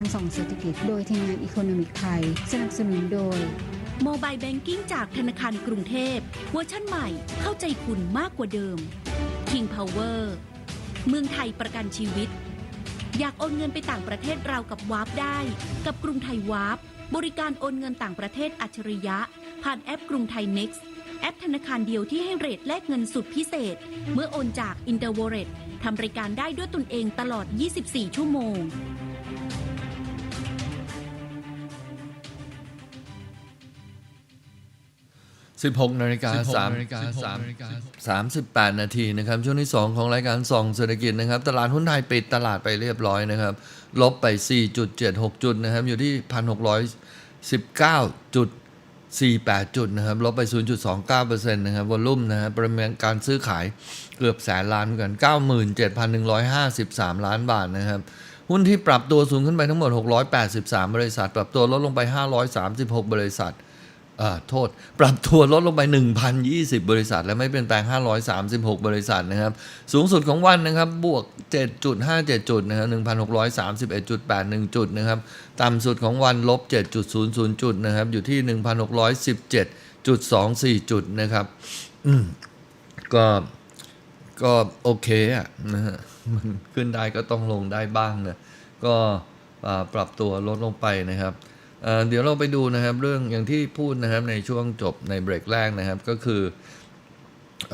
ส่องเศรษฐกิจโดยทีมงานอีโคโนมิกไทย สนับสนุนโดย โมบายแบงกิ้งจากธนาคารกรุงเทพเวอร์ชั่นใหม่เข้าใจคุณมากกว่าเดิม King Power เมืองไทยประกันชีวิต อยากโอนเงินไปต่างประเทศเรากับวาร์ปได้ กับกรุงไทยวาร์ปบริการโอนเงินต่างประเทศอัจฉริยะ ผ่านแอปกรุงไทย Next แอปธนาคารเดียวที่ให้เรทแลกเงินสุดพิเศษ เมื่อโอนจาก i n t e r w a l l e t ทำบริการได้ด้วยตนเองตลอด 24 ชั่วโมง 16นาฬิกา16 3นาฬิกา3นาฬิกา38 นาทีนะครับ ช่วงที่ 2 ของรายการส่องเศรษฐกิจนะครับ ตลาดหุ้นไทยปิดตลาดไปเรียบร้อยนะครับ ลบไป 4.76 จุดนะครับ อยู่ที่ 1,619จุด48 จุดนะครับ ลบไป 0.29%นะครับวอลลุ่มนะฮะปริมาณการซื้อขายเกือบแสนล้านเหมือนกัน 97,153 ล้านบาทนะครับหุ้นที่ปรับตัวสูงขึ้นไปทั้งหมด 683 บริษัท ปรับตัวลดลงไป 536 บริษัทอ่า โทษ ปรับตัวลดลงไป 1,020 บริษัท และไม่เปลี่ยนแปลง 536 บริษัทนะครับ สูงสุดของวันนะครับ บวก 7.57 จุดนะครับ1,631.81 จุดนะครับ ต่ำสุดของวันลบ 7.00 จุดนะครับ อยู่ที่ 1,617.24 จุดนะครับ อืม ก็ ก็โอเคอะนะฮะ มันขึ้นได้ก็ต้องลงได้บ้างนะ ก็ปรับตัวลดลงไปนะครับ เเดี๋ยวเราไปดูนะครับเรื่องอย่างที่พูดนะครับในช่วงจบในเบรกแรกนะครับก็คือ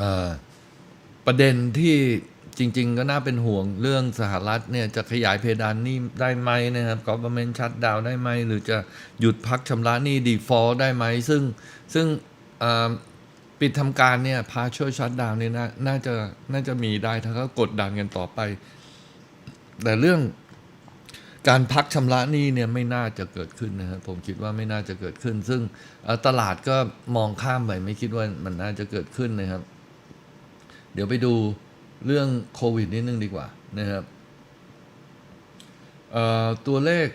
อประเด็นที่จริง ๆ ก็น่าเป็นห่วงเรื่องสหรัฐเนี่ยจะขยายเพดานหนี้ได้ไหมนะครับ government shutdown ได้ไหม หรือจะหยุดพักชำระหนี้ default ได้ไหม ซึ่งซึ่งปิดทำการเนี่ย partial shutdown เนี่ยนาน่าจะน่าจะมีได้ถ้าเขากดดันกันต่อไป แต่เรื่อง การพักชำระหนี้เนี่ยไม่น่าจะเกิดขึ้นนะครับผมคิดว่าไม่น่าจะเกิดขึ้น ซึ่งตลาดก็มองข้ามไปไม่คิดว่ามันน่าจะเกิดขึ้นนะครับ เดี๋ยวไปดูเรื่องโควิดนิดนึงดีกว่านะครับตัวเลข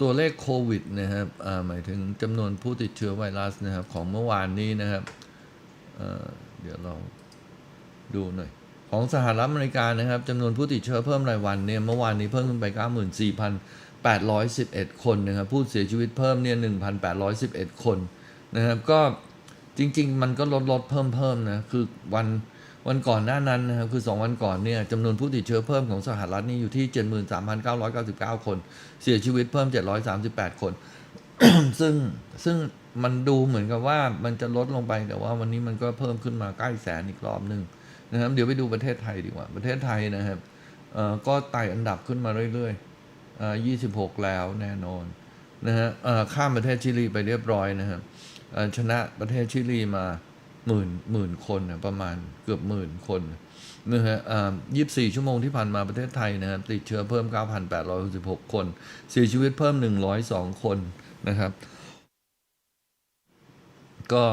ตัวเลขโควิดนะครับหมายถึงจำนวนผู้ติดเชื้อไวรัสนะครับ ของเมื่อวานนี้นะครับเเดี๋ยวเราดูหน่อย ของสหรัฐอเมริกานะครับจำนวนผู้ติดเชื้อเพิ่มรายวันเนี่ยเมื่อวานนี้เพิ่มขึ้นไป 94,811 คนนะครับผู้เสียชีวิตเพิ่มเนี่ย 1,811 คนนะครับก็จริง ๆ มันก็ลดลดเพิ่มเพิ่มนะคือวันวันก่อนหน้านั้นนะครับคือ 2 วันก่อนเนี่ยจำนวนผู้ติดเชื้อเพิ่มของสหรัฐนี่อยู่ที่ 73,999 คน เสียชีวิตเพิ่ม 738 คน ซึ่งซึ่งมันดูเหมือนกับว่ามันจะลดลงไปแต่ว่าวันนี้มันก็เพิ่มขึ้นมาใกล้แสนอีกรอบหนึ่ง นะครับ เดี๋ยวไปดูประเทศไทยดีกว่า ประเทศไทยนะครับก็ไต่อันดับขึ้นมาเรื่อยๆเอ่อ26แล้วแน่นอนนะฮะข้ามประเทศชิลีไปเรียบร้อยนะครับชนะประเทศชิลีมาหมื่นหมื่นคนนะประมาณเกือบหมื่นคนนะฮะยี่สิบสี่ชั่วโมงที่ผ่านมาประเทศไทยนะครับติดเชื้อเพิ่ม 9,866 คนเสียชีวิตเพิ่ม 102 คนนะครับ ก็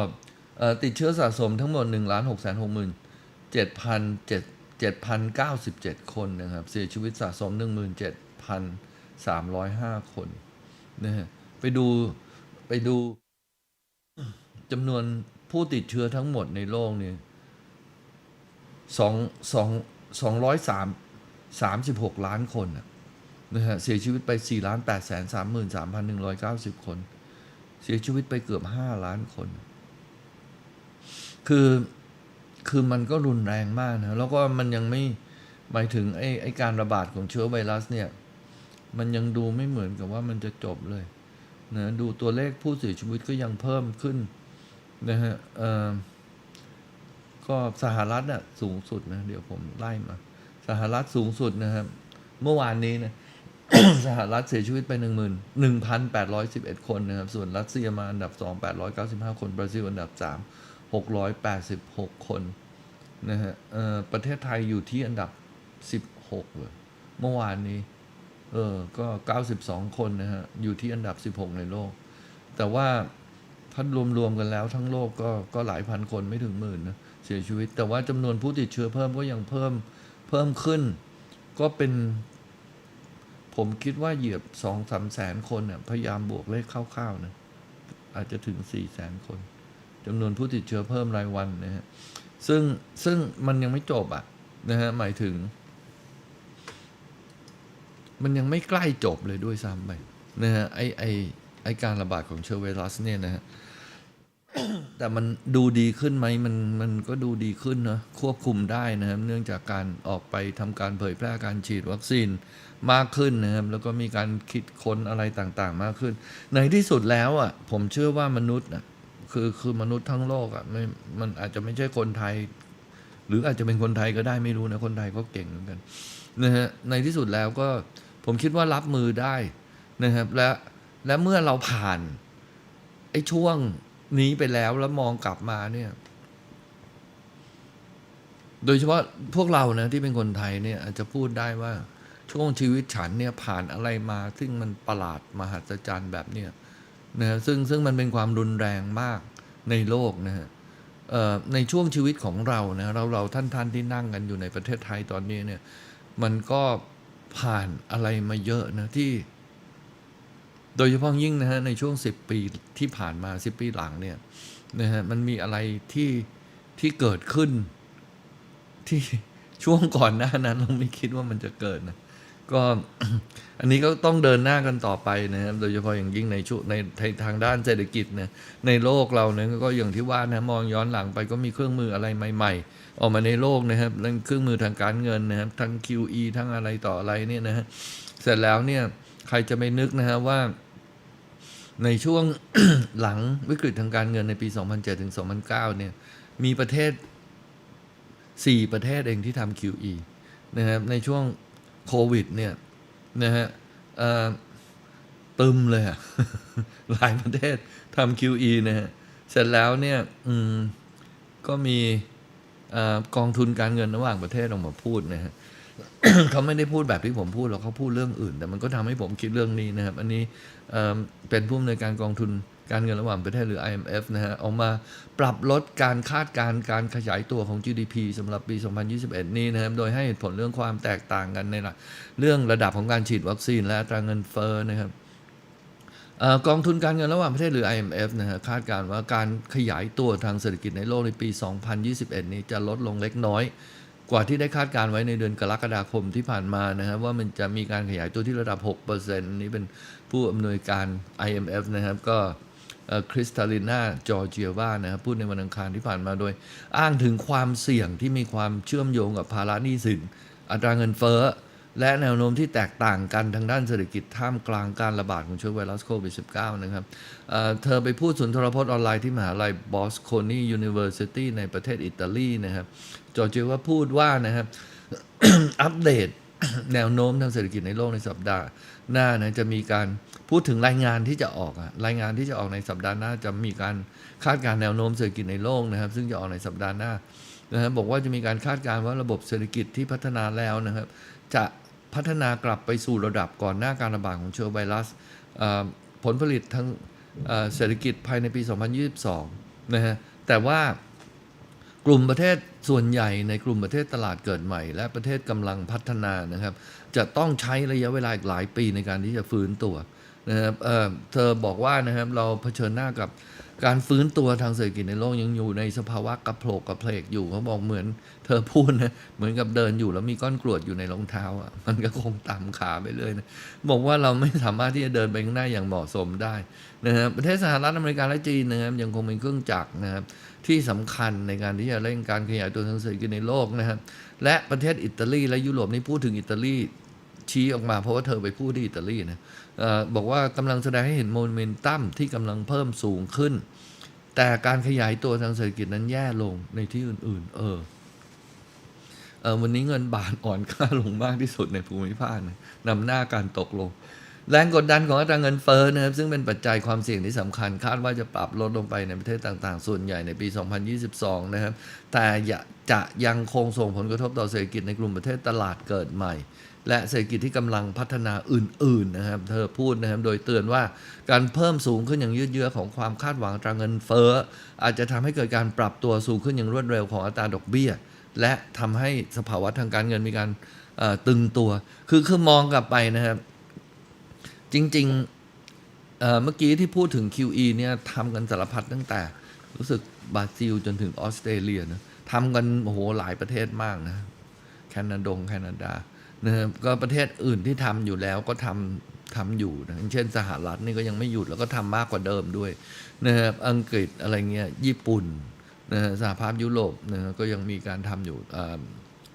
ติดเชื้อสะสมทั้งหมด1 6 6 7 7,097 คนนะครับ เสียชีวิตสะสม 17,305 คนนะฮะไปดูไปดูจำนวนผู้ติดเชื้อทั้งหมดในโลกเนี่ยสองสองสองร้อยสามสามสิบหกล้านคนน่ะนะฮะเสียชีวิตไปสี่ล้านแปดแสนสามหมื่นสามพันหนึ่งร้อยเก้าสิบคน เสียชีวิตไปเกือบห้าล้านคน คือ คือมันก็รุนแรงมากนะแล้วก็มันยังไม่หมายถึงไอ้ไอ้การระบาดของเชื้อไวรัสเนี่ย มันยังดูไม่เหมือนกับว่ามันจะจบเลยนะดูตัวเลขผู้เสียชีวิตก็ยังเพิ่มขึ้นนะฮะเอ่อก็สหรัฐอะสูงสุดนะเดี๋ยวผมไล่มา สหรัฐสูงสุดนะครับ เมื่อวานนี้นะสหรัฐเสียชีวิตไปหนึ่งหมื่นหนึ่งพันแปดร้อยสิบเอ็ดคนนะครับ ส่วนรัสเซียมาอันดับสองแปดร้อยเก้าสิบห้าคน บราซิลอันดับสามหกร้อยแปดสิบหกคนนะฮะเอ่อประเทศไทยอยู่ที่อันดับสิบหกเลยเมื่อวานนี้ เออ ก็เก้าสิบสองคนนะฮะ อยู่ที่อันดับสิบหกในโลก แต่ว่าถ้ารวมๆกันแล้วทั้งโลกก็ก็หลายพันคนไม่ถึงหมื่นนะเสียชีวิต แต่ว่าจำนวนผู้ติดเชื้อเพิ่มก็ยังเพิ่มเพิ่มขึ้น ก็เป็น ผมคิดว่าเหยียบสองสามแสนคนเนี่ยพยายามบวกเลขคร่าวๆนะอาจจะถึงสี่แสนคน จำนวนผู้ติดเชื้อเพิ่มรายวันนะฮะซึ่งซึ่งมันยังไม่จบอะนะฮะหมายถึง มันยังไม่ใกล้จบเลยด้วยซ้ำไปนะฮะไอไอไอการระบาดของเชื้อไวรัสเนี่ยนะฮะแต่มันดูดีขึ้นไหมมันมันก็ดูดีขึ้นนะควบคุมได้นะครับเนื่องจากการออกไปทำการเผยแพร่การฉีดวัคซีนมากขึ้นนะครับแล้วก็มีการคิดค้นอะไรต่างๆ มากขึ้น ในที่สุดแล้วอะผมเชื่อว่ามนุษย์อะ คือคือมนุษย์ทั้งโลกอะไม่มันอาจจะไม่ใช่คนไทย หรืออาจจะเป็นคนไทยก็ได้ไม่รู้นะคนไทยก็เก่งเหมือนกันนะฮะในที่สุดแล้วก็ผมคิดว่ารับมือได้นะครับและและเมื่อเราผ่านไอ้ช่วงนี้ไปแล้วแล้วมองกลับมาเนี่ย โดยเฉพาะพวกเรานะที่เป็นคนไทยเนี่ยอาจจะพูดได้ว่าช่วงชีวิตฉันเนี่ยผ่านอะไรมา ซึ่งมันประหลาดมหัศจรรย์แบบเนี้ย นะซึ่งซึ่งมันเป็นความรุนแรงมากในโลกนะฮะในช่วงชีวิตของเรานะเราเราท่านท่านที่นั่งกันอยู่ในประเทศไทยตอนนี้เนี่ยมันก็ผ่านอะไรมาเยอะนะที่ โดยเฉพาะยิ่งนะฮะในช่วง 10 ปีที่ผ่านมา 10 ปีหลังเนี่ยนะฮะมันมีอะไรที่ที่เกิดขึ้นที่ช่วงก่อนหน้านั้นเราไม่คิดว่ามันจะเกิดนะ ก็อันนี้ก็ต้องเดินหน้ากันต่อไปนะครับ โดยเฉพาะอย่างยิ่งในช่วงในในทางด้านเศรษฐกิจเนะในโลกเราเนี่ยก็อย่างที่ว่านะมองย้อนหลังไปก็มีเครื่องมืออะไรใหม่ ๆ ออกมาในโลกนะครับเรื่องเครื่องมือทางการเงินนะครับทั้ง QE ทั้งอะไรต่ออะไรเนี่ยนะฮะเสร็จแล้วเนี่ยใครจะไม่นึกนะฮะว่าในช่วงหลังวิกฤตทางการเงินในปี 2007ถึง2009 เนี่ย มีประเทศ 4 ประเทศเองที่ทำ QE นะครับในช่วง โควิดเนี่ยนะฮะตึมเลยหลายประเทศทำ QE นะฮะ เสร็จแล้วเนี่ยก็มีกองทุนการเงินระหว่างประเทศออกมาพูดนะฮะเขาไม่ได้พูดแบบที่ผมพูดหรอกเขาพูดเรื่องอื่น แต่มันก็ทำให้ผมคิดเรื่องนี้นะครับ อันนี้เป็นผู้อำนวยการกองทุน การเงินระหว่างประเทศหรือ IMF นะฮะออกมาปรับลดการคาดการณ์การขยายตัวของ GDP สำหรับปี 2021 นี้นะครับโดยให้เหตุผลเรื่องความแตกต่างกันในะเรื่องระดับของการฉีดวัคซีนและตราเงินเฟ้อนะครับอกองทุนการเงินระหว่างประเทศหรือ IMF นะฮะคาดการณ์ว่าการขยายตัวทางเศรษฐกิจในโลกในปี 2021 นี้จะลดลงเล็กน้อยกว่าที่ได้คาดการไว้ในเดือนกรกฎาคมที่ผ่านมานะครับว่ามันจะมีการขยายตัวที่ระดับ 6%นี้เป็นผู้อำนวยการ IMF นะครับก็ คริสตาลินาจอร์เจียวานะครับพูดในวันอังคารที่ผ่านมาโดย อ้างถึงความเสี่ยงที่มีความเชื่อมโยงกับภาระหนี้สิน อัตราเงินเฟ้อ และแนวโน้มที่แตกต่างกันทางด้านเศรษฐกิจท่ามกลางการระบาดของเชื้อไวรัสโควิด -19 นะครับเเธอไปพูดสุนทรพจน์ออนไลน์ที่มหาลัยบอสโคนียูนิเวอร์ซิตี้ในประเทศอิตาลีนะครับจอร์เจียว่าพูดว่านะครับอัปเดตแนวโน้มทางเศรษฐกิจในโลกในสัปดาห์หน้านะจะมีการ พูดถึงรายงานที่จะออกอะรายงานที่จะออกในสัปดาห์หน้าจะมีการคาดการณ์แนวโน้มเศรษฐกิจในโลกนะครับ ซึ่งจะออกในสัปดาห์หน้านะครับบอกว่าจะมีการคาดการณ์ว่าระบบเศรษฐกิจที่พัฒนาแล้วนะครับ จะพัฒนากลับไปสู่ระดับก่อนหน้าการระบาดของเชื้อไวรัสผลผลิตทั้งเอ่อเศรษฐกิจภายในปี 2022 นะฮะแต่ว่ากลุ่มประเทศส่วนใหญ่ในกลุ่มประเทศตลาดเกิดใหม่ และประเทศกำลังพัฒนานะครับ จะต้องใช้ระยะเวลาอีกหลายปีในการที่จะฟื้นตัว นะครับเเธอบอกว่านะครับเราเผชิญหน้ากับการฟื้นตัวทางเศรษฐกิจในโลกยังอยู่ในสภาวะกระโผลกกระเพลกอยู่เขาบอกเหมือน เธอพูดนะเหมือนกับเดินอยู่แล้วมีก้อนกรวดอยู่ในรองเท้าอะมันก็คงต่ำขาไปเลยนะบอกว่าเราไม่สามารถที่จะเดินไปข้างหน้าอย่างเหมาะสมได้นะครับประเทศสหรัฐอเมริกาและจีนนะครับยังคงเป็นเครื่องจักรนะครับที่สำคัญในการที่จะเร่งการขยายตัวทางเศรษฐกิจในโลกนะครับและประเทศอิตาลีและยุโรปนี่พูดถึงอิตาลีชี้ออกมาเพราะว่าเธอไปพูดที่อิตาลีนะ บอกว่ากำลังแสดงให้เห็นโมเมนตัมที่กำลังเพิ่มสูงขึ้น แต่การขยายตัวทางเศรษฐกิจนั้นแย่ลงในที่อื่น ๆ เออเออวันนี้เงินบาทอ่อนค่าลงมากที่สุดในภูมิภาคนนำหน้าการตกลง แรงกดดันของอัตราเงินเฟ้อนะครับ ซึ่งเป็นปัจจัยความเสี่ยงที่สำคัญ คาดว่าจะปรับลดลงไปในประเทศต่างๆ ส่วนใหญ่ในปี 2022 นะครับ แต่จะยังคงส่งผลกระทบต่อเศรษฐกิจในกลุ่มประเทศตลาดเกิดใหม่ และเศรษฐกิจที่กำลังพัฒนาอื่น ๆ นะครับ เธอพูดนะครับ โดยเตือนว่าการเพิ่มสูงขึ้นอย่างยืดเยื้อของความคาดหวังตราเงินเฟ้อ อาจจะทำให้เกิดการปรับตัวสูงขึ้นอย่างรวดเร็วของอัตราดอกเบี้ย และทำให้สภาวะทางการเงินมีการตึงตัว คือคือมองกลับไปนะครับ จริงๆเอ่อเมื่อกี้ที่พูดถึง QE เนี่ยทำกันสารพัดตั้งแต่ รู้สึกบราซิลจนถึงออสเตรเลียนะทำกันโอ้โหหลายประเทศมากนะ แคนาดงแคนาดา นะครับก็ประเทศอื่นที่ทำอยู่แล้วก็ทำทำอยู่นะเช่นสหรัฐนี่ก็ยังไม่หยุดแล้วก็ทำมากกว่าเดิมด้วยนะครับอังกฤษอะไรเงี้ยญี่ปุ่นนะฮะสหภาพยุโรปนะฮะก็ยังมีการทำอยู่อ่า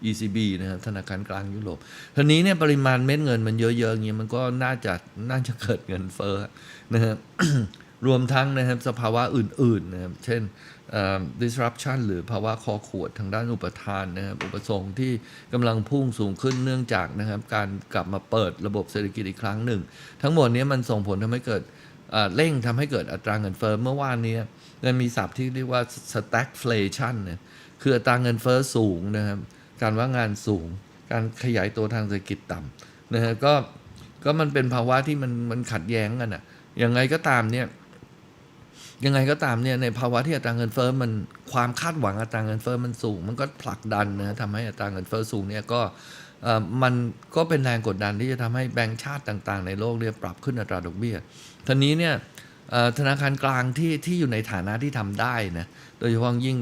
ECB นะครับธนาคารกลางยุโรปทีนี้เนี่ยปริมาณเม็ดเงินมันเยอะๆอย่างเงี้ยมันก็น่าจะน่าจะเกิดเงินเฟ้อนะครับรวมทั้งนะครับสภาวะอื่นๆนะครับเช่น disruption หรือภาวะคอขวดทางด้านอุปทานนะครับอุปสงค์ที่กำลังพุ่งสูงขึ้นเนื่องจากนะครับการกลับมาเปิดระบบเศรษฐกิจอีกครั้งหนึ่ง ทั้งหมดนี้มันส่งผลทำให้เกิดเร่งทำให้เกิดอัตราเงินเฟ้อเมื่อวานนี้มันมีศัพท์ที่เรียกว่า stagflation เนี่ยคืออัตราเงินเฟ้อสูงนะครับการว่างงานสูง การขยายตัวทางเศรษฐกิจต่ำนะฮะก็ก็มันเป็นภาวะที่มันมันขัดแย้งกันอะยังไงก็ตามเนี่ย ยังไงก็ตามเนี่ยในภาวะที่อัตราเงินเฟ้อมันความคาดหวังอัตราเงินเฟ้อมันสูง มันก็ผลักดันนะทำให้อัตราเงินเฟ้อสูงเนี่ยก็มันก็เป็นแรงกดดันที่จะทำให้แบงก์ชาติต่างๆ ในโลกเนี่ยปรับขึ้นอัตราดอกเบี้ยทีนี้เนี่ยธนาคารกลางที่ที่อยู่ในฐานะที่ทำได้นะโดยเฉพาะยิ่ง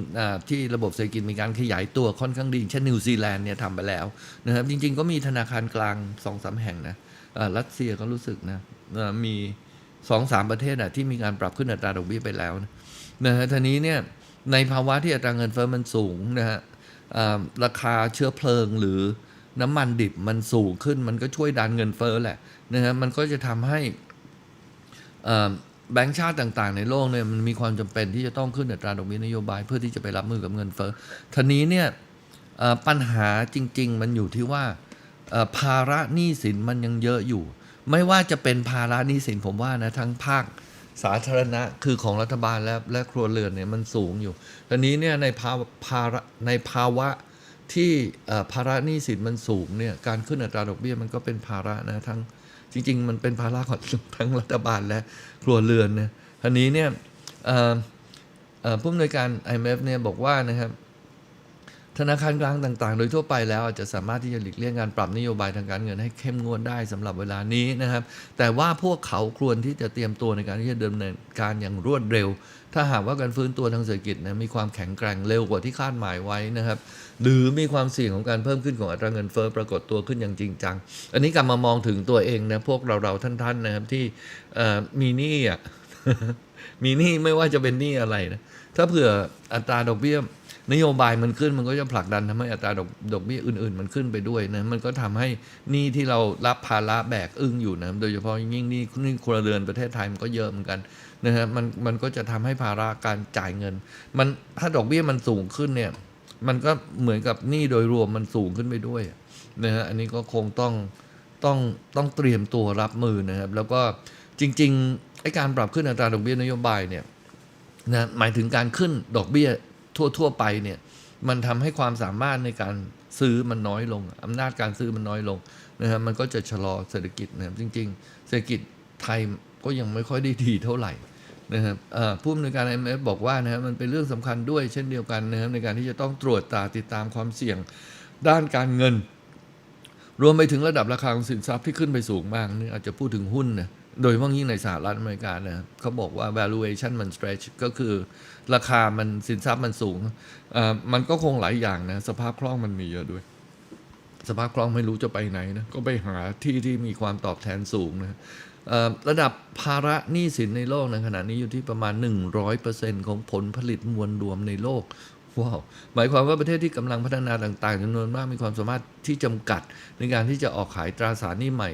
ที่ระบบเศรษฐกิจมีการขยายตัวค่อนข้างดีเช่นนิวซีแลนด์เนี่ยทำไปแล้วนะครับจริงๆ ก็มีธนาคารกลางสองสามแห่งนะรัสเซียก็รู้สึกนะมี สองสามประเทศอะที่มีการปรับขึ้นอัตราดอกเบี้ยไปแล้วนะฮะทีนี้เนี่ยในภาวะที่อัตราเงินเฟ้อมันสูงนะฮะราคาเชื้อเพลิงหรือน้ำมันดิบมันสูงขึ้น มันก็ช่วยดันเงินเฟ้อแหละนะฮะมันก็จะทำให้แบงก์ชาติต่างๆ ในโลกเนี่ยมันมีความจำเป็นที่จะต้องขึ้นอัตราดอกเบี้ยนโยบายเพื่อที่จะไปรับมือกับเงินเฟ้อทีนี้เนี่ยปัญหาจริง ๆ มันอยู่ที่ว่าภาระหนี้สินมันยังเยอะอยู่ ไม่ว่าจะเป็นภาระหนี้สินผมว่านะทั้งภาคสาธารณะคือของรัฐบาลและและครัวเรือนเนี่ยมันสูงอยู่ทีนี้เนี่ยในภาวะภาในภาวะที่ภาระหนี้สินมันสูงเนี่ยการขึ้นอัตราดอกเบี้ยมันก็เป็นภาระนะทั้งจริง ๆ มันเป็นภาระของทั้งรัฐบาลและครัวเรือนนะทีนี้เนี่ยผู้อำนวยการ IMF เนี่ยบอกว่านะครับ ธนาคารกลางต่างๆ โดยทั่วไปแล้วอาจจะสามารถที่จะหลีกเลี่ยงการปรับนโยบายทางการเงินให้เข้มงวดได้สำหรับเวลานี้นะครับ แต่ว่าพวกเขาควรที่จะเตรียมตัวในการที่จะดำเนินการอย่างรวดเร็ว ถ้าหากว่าการฟื้นตัวทางเศรษฐกิจนะมีความแข็งแกร่งเร็วกว่าที่คาดหมายไว้นะครับ หรือมีความเสี่ยงของการเพิ่มขึ้นของอัตราเงินเฟ้อปรากฏตัวขึ้นอย่างจริงจัง อันนี้กลับมามองถึงตัวเองนะพวกเราๆท่านๆนะครับที่มีหนี้อะมีหนี้ไม่ว่าจะเป็นหนี้อะไรนะถ้าเผื่ออัตราดอกเบี้ย นโยบายมันขึ้นมันก็จะผลักดันทำให้อัตราดอกดอกเบี้ยอื่น ๆ มันขึ้นไปด้วยนะมันก็ทำให้หนี้ที่เรารับภาระแบกอึ้งอยู่นะโดยเฉพาะยิ่งหนี้หนี้ครัวเรือนประเทศไทยมันก็เยอะเหมือนกันนะฮะมันมันก็จะทำให้ภาระการจ่ายเงิน มันถ้าดอกเบี้ยมันสูงขึ้นเนี่ย มันก็เหมือนกับหนี้โดยรวมมันสูงขึ้นไปด้วยนะฮะอันนี้ก็คงต้องต้องต้องเตรียมตัวรับมือนะครับ แล้วก็จริงๆไอ้การปรับขึ้นอัตราดอกเบี้ยนโยบายเนี่ยนะหมายถึงการขึ้นดอกเบี้ย ทั่ว ๆ ไปเนี่ยมันทำให้ความสามารถในการซื้อมันน้อยลงอำนาจการซื้อมันน้อยลงนะครับมันก็จะชะลอเศรษฐกิจนะครับจริง ๆ เศรษฐกิจไทยก็ยังไม่ค่อยได้ดีเท่าไหร่นะครับผู้อำนวยการ IMF บอกว่านะครับมันเป็นเรื่องสำคัญด้วยเช่นเดียวกันนะครับในการที่จะต้องตรวจตราติดตามความเสี่ยงด้านการเงิน รวมไปถึงระดับราคาของสินทรัพย์ที่ขึ้นไปสูงมากนี่อาจจะพูดถึงหุ้นนะ โดยเฉพาะยิ่งในสหรัฐอเมริกานะเขาบอกว่า valuation มัน stretch ก็คือราคามันสินทรัพย์มันสูงอ่อมันก็คงหลายอย่างนะ สภาพคล่องมันมีเยอะด้วย สภาพคล่องไม่รู้จะไปไหนนะ ก็ไปหาที่ที่มีความตอบแทนสูงนะอ่อระดับภาระหนี้สินในโลกในขณะนี้อยู่ที่ประมาณ 100%ของผลผลิตมวลรวมในโลกว้าวหมายความว่าประเทศที่กำลังพัฒนาต่าง ๆจำนวนมากมีความสามารถที่จำกัดในการที่จะออกขายตราสารหนี้ใหม่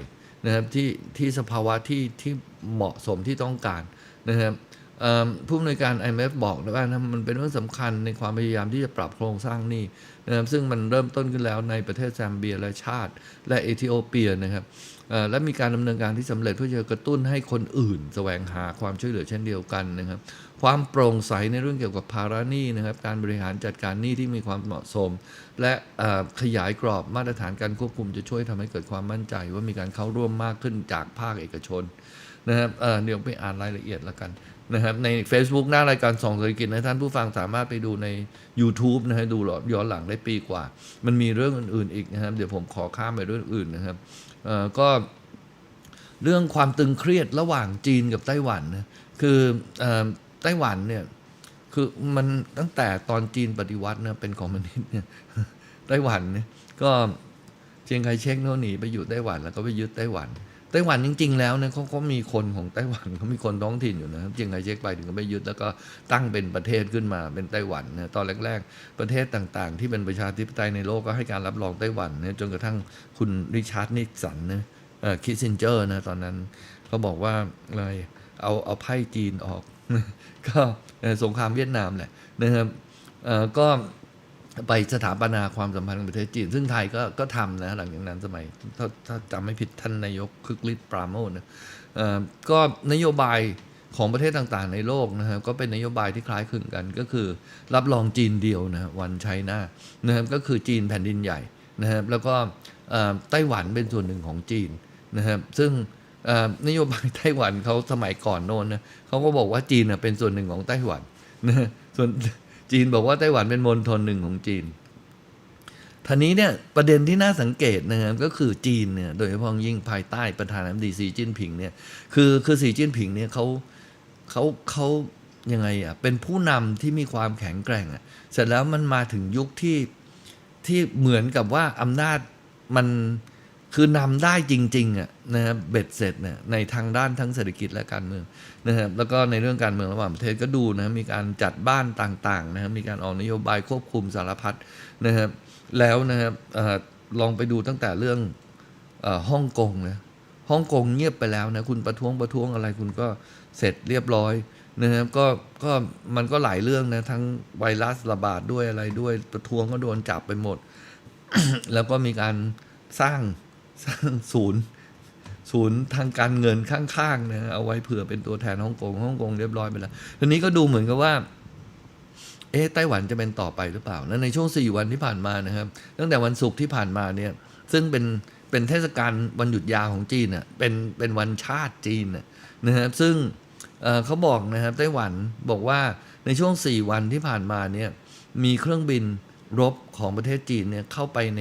นะครับที่ที่สภาวะที่ที่เหมาะสมที่ต้องการนะครับ ผู้อำนวยการ IMF บอกนะว่านะมันเป็นเรื่องสำคัญในความพยายามที่จะปรับโครงสร้างหนี้นะครับซึ่งมันเริ่มต้นขึ้นแล้วในประเทศแซมเบียและชาติ และเอธิโอเปียนะครับและมีการดำเนินการที่สำเร็จเพื่อจะกระตุ้นให้คนอื่น แสวงหาความช่วยเหลือเช่นเดียวกันนะครับ ความโปร่งใสในเรื่องเกี่ยวกับภาระหนี้นะครับ การบริหารจัดการหนี้ที่มีความเหมาะสม และขยายกรอบมาตรฐานการควบคุมจะช่วยทำให้เกิดความมั่นใจ ว่ามีการเข้าร่วมมากขึ้นจากภาคเอกชนนะครับเอ่อเดี๋ยวไปอ่านรายละเอียดแล้วกัน นะครับใน Facebook หน้ารายการส่องเศรษฐกิจนะท่านผู้ฟังสามารถไปดูใน YouTube นะฮะดูย้อนหลังได้ปีกว่า มันมีเรื่องอื่นๆอีกนะครับ เดี๋ยวผมขอข้ามไปเรื่องอื่นนะครับเอ่อก็เรื่องความตึงเครียดระหว่างจีนกับไต้หวันนะคือเออไต้หวันเนี่ยคือมันตั้งแต่ตอนจีนปฏิวัตินะเป็นคอมมิวนิสต์เนี่ยไต้หวันเนี่ยก็เชียงไคเชกโน่นหนีไปอยู่ไต้หวันแล้วก็ไปยึดไต้หวัน ไต้หวันจริง ๆ แล้วเนี่ยเขาเขามีคนของไต้หวันเขามีคนท้องถิ่นอยู่นะครับเชียงไคเชกไปถึงก็ไปยึดแล้วก็ตั้งเป็นประเทศขึ้นมาเป็นไต้หวันนะตอนแรก ๆ ประเทศต่างๆ ที่เป็นประชาธิปไตยในโลกก็ให้การรับรองไต้หวันนะจนกระทั่งคุณริชาร์ดนิกสันนะเออคิสซินเจอร์นะตอนนั้นเขาบอกว่าอะไรเอาเอาไพ่จีนออก ก็สงครามเวียดนามแหละนะครับเออก็ ไปสถาปนาความสัมพันธ์กับประเทศจีน ซึ่งไทยก็ก็ทำนะหลังจากนั้นสมัยถ้าถ้าจำไม่ผิดท่านนายกคึกฤทธิ์ปราโมทนะก็นโยบายของประเทศต่างๆในโลกนะครับก็เป็นนโยบายที่คล้ายคลึงกัน ก็คือรับรองจีนเดียวนะวันไชน่านะครับก็คือจีนแผ่นดินใหญ่นะครับแล้วก็ไต้หวันเป็นส่วนหนึ่งของจีนนะครับซึ่งนโยบายไต้หวันเขาสมัยก่อนโน้นนะเขาก็บอกว่าจีนเป็นส่วนหนึ่งของไต้หวันนะส่วน จีนบอกว่าไต้หวันเป็นมณฑลหนึ่งของจีนท่านี้เนี่ยประเด็นที่น่าสังเกตนะครับก็คือจีนเนี่ยโดยเฉพาะยิ่งภายใต้ประธานาธิบดีสีจิ้นผิงเนี่ยคือคือสีจิ้นผิงเนี่ยเขาเขาเขายังไงอะเป็นผู้นำที่มีความแข็งแกร่งอะเสร็จแล้วมันมาถึงยุคที่ที่เหมือนกับว่าอำนาจมัน คือนำได้จริงๆอะนะครับเบ็ดเสร็จเนี่ยในทางด้านทั้งเศรษฐกิจและการเมืองนะครับแล้วก็ในเรื่องการเมืองระหว่างประเทศก็ดูนะมีการจัดบ้านต่างๆนะครับมีการออกนโยบายควบคุมสารพัดนะครับแล้วนะครับอลองไปดูตั้งแต่เรื่องอฮ่องกงนะฮ่องกงเงียบไปแล้วนะคุณประท้วงประท้วงอะไรคุณก็เสร็จเรียบร้อยนะครับก็ก็มันก็หลายเรื่องนะทั้งไวรัสระบาดด้วยอะไรด้วยประท้วงก็โดนจับไปหมด แล้วก็มีการสร้าง สร้างศูนย์ศูนย์ทางการเงินข้างๆนะเอาไว้เผื่อเป็นตัวแทนฮ่องกงฮ่องกงเรียบร้อยไปแล้วทีนี้ก็ดูเหมือนกับว่า เอ๊ะไต้หวันจะเป็นต่อไปหรือเปล่าแล้วในช่วงสี่วันที่ผ่านมานะครับ ตั้งแต่วันศุกร์ที่ผ่านมาเนี่ย ซึ่งเป็นเป็นเทศกาลวันหยุดยาวของจีนน่ะเป็นเป็นวันชาติจีนนะครับซึ่งเเขาบอกนะครับไต้หวันบอกว่าในช่วงสี่วันที่ผ่านมาเนี่ยมีเครื่องบินรบของประเทศจีนเนี่ยเข้าไปใน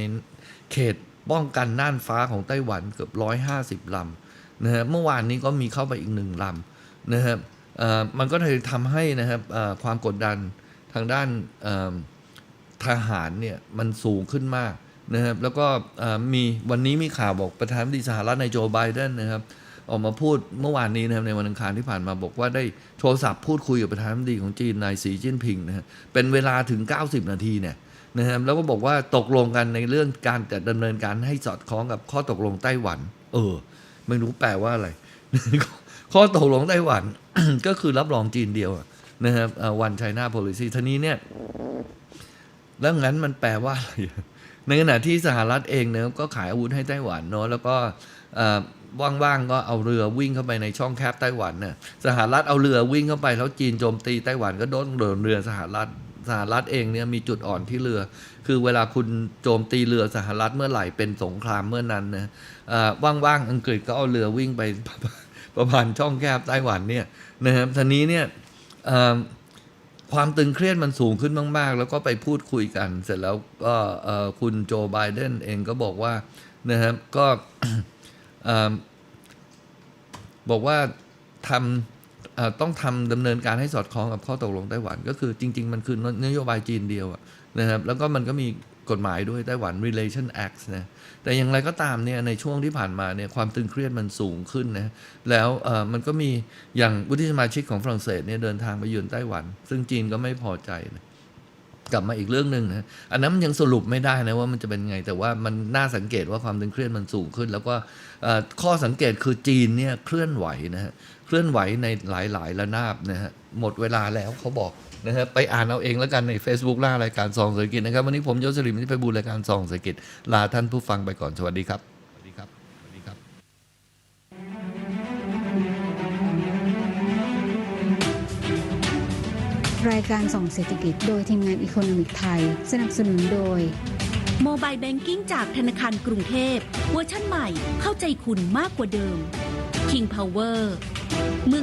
เขต ป้องกันน่านฟ้าของไต้หวันเกือบร้อยหาสิบลำนะฮะเมื่อวานนี้ก็มีเข้าไปอีกหนึ่งลำนะครับอ่อมันก็เลยทำให้นะครับอ่อความกดดันทางด้านอ่อทหารเนี่ยมันสูงขึ้นมากนะครับแล้วก็อ่อมีวันนี้มีข่าวบอกประธานาธิบดีสหรัฐในายโจไบเดนนะครับออกมาพูดเมื่อวานนี้นะครับในวันอังคารที่ผ่านมาบอกว่าได้โทรศัพท์พูดคุยกับประธานาธิบดีของจีนนายสีจิ้นผิงนะฮะเป็นเวลาถึง 90 นาทีเนี่ย นะครับแล้วก็บอกว่าตกลงกันในเรื่องการจะดำเนินการให้สอดคล้องกับข้อตกลงไต้หวัน เออ ไม่รู้แปลว่าอะไร ข้อตกลงไต้หวัน ก็คือรับรองจีนเดียวนะครับวันไชน่า policy ทีนี้เนี่ยแล้วงั้นมันแปลว่าอะไร ในขณะที่สหรัฐเองเนี่ยก็ขายอาวุธให้ไต้หวันเนาะแล้วก็ว่างๆก็เอาเรือวิ่งเข้าไปในช่องแคบไต้หวันเนี่ยสหรัฐเอาเรือวิ่งเข้าไปแล้วจีนโจมตีไต้หวันก็โดนโดนเรือสหรัฐ สหรัฐเองเนี่ยมีจุดอ่อนที่เรือ คือเวลาคุณโจมตีเรือสหรัฐเมื่อไหร่เป็นสงครามเมื่อนั้นนะอ่อว่างๆอังกฤษก็เอาเรือวิ่งไปประมาณช่องแคบไต้หวันเนี่ยนะครับทีนี้เนี่ยความตึงเครียดมันสูงขึ้นมาก ๆ แล้วก็ไปพูดคุยกัน เสร็จแล้วก็คุณโจไบเดนเองก็บอกว่านะครับก็บอกว่าทำ ต้องทำดำเนินการให้สอดคล้องกับข้อตกลงไต้หวัน ก็คือจริง ๆ มันคือนโยบายจีนเดียวนะครับแล้วก็มันก็มีกฎหมายด้วยไต้หวัน Relation Act นะแต่อย่างไรก็ตามเนี่ยในช่วงที่ผ่านมาเนี่ยความตึงเครียดมันสูงขึ้นนะแล้วมันก็มีอย่างวุฒิสมาชิกของฝรั่งเศสเนี่ยเดินทางไปเยือนไต้หวัน ซึ่งจีนก็ไม่พอใจนะ กลับมาอีกเรื่องหนึ่งนะอันนั้นมันยังสรุปไม่ได้นะว่ามันจะเป็นไง แต่ว่ามันน่าสังเกตว่าความตึงเครียดมันสูงขึ้น แล้วก็ข้อสังเกตคือจีนเนี่ยเคลื่อนไหวนะฮะเคลื่อนไหวในหลายๆระนาบนะฮะหมดเวลาแล้วเขาบอกนะฮะไปอ่านเอาเองแล้วกันใน Facebook ล่ารายการซองเศรษฐกิจนะครับ วันนี้ผมยศริมที่ไปบูรรายการซองเศรษฐกิจลาท่านผู้ฟังไปก่อนสวัสดีครับ รายการส่องเศรษฐกิจโดยทีมงานอีโคโนมิกไทย สนับสนุนโดย โมบายแบงกิ้งจากธนาคารกรุงเทพเวอร์ชันใหม่เข้าใจคุณมากกว่าเดิม King Power เมือง